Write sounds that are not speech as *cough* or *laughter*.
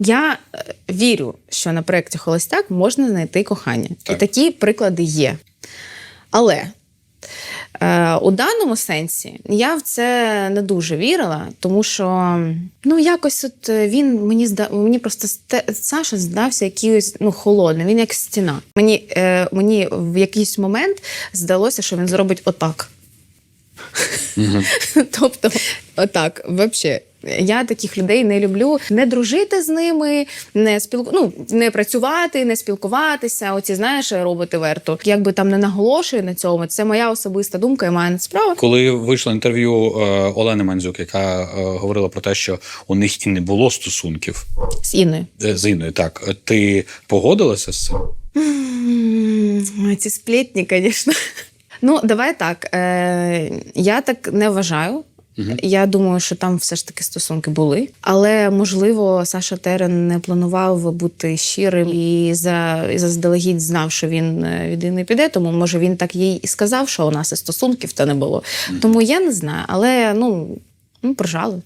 Я е, вірю, що на проєкті Холостяк можна знайти кохання. Так. І такі приклади є. Але е, у даному сенсі я в це не дуже вірила, тому що ну, якось от е, він мені зда... мені просто Саша здався якийсь ну, холодним, він як стіна. Мені, е, мені в якийсь момент здалося, що він зробить отак. *laughs* Тобто, отак, взагалі. Я таких людей не люблю. Не дружити з ними, не спілку... ну, не працювати, не спілкуватися. Оці знаєш, роботи верту. Якби там не наголошую на цьому. Це моя особиста думка і моя справа. Коли вийшло інтерв'ю е, Олени Мандзюк, яка е, говорила про те, що у них і не було стосунків З Інною. е, з Інною, так ти погодилася з цим? Ці сплетні, звісно. Ну, давай так. Е, я так не вважаю. Я думаю, що там все ж таки стосунки були. Але можливо, Саша Терен не планував бути щирим і за і заздалегідь знав, що він е, від не піде. Тому може він так їй і сказав, що у нас і стосунків та не було. Тому я не знаю, але ну, ну прожали.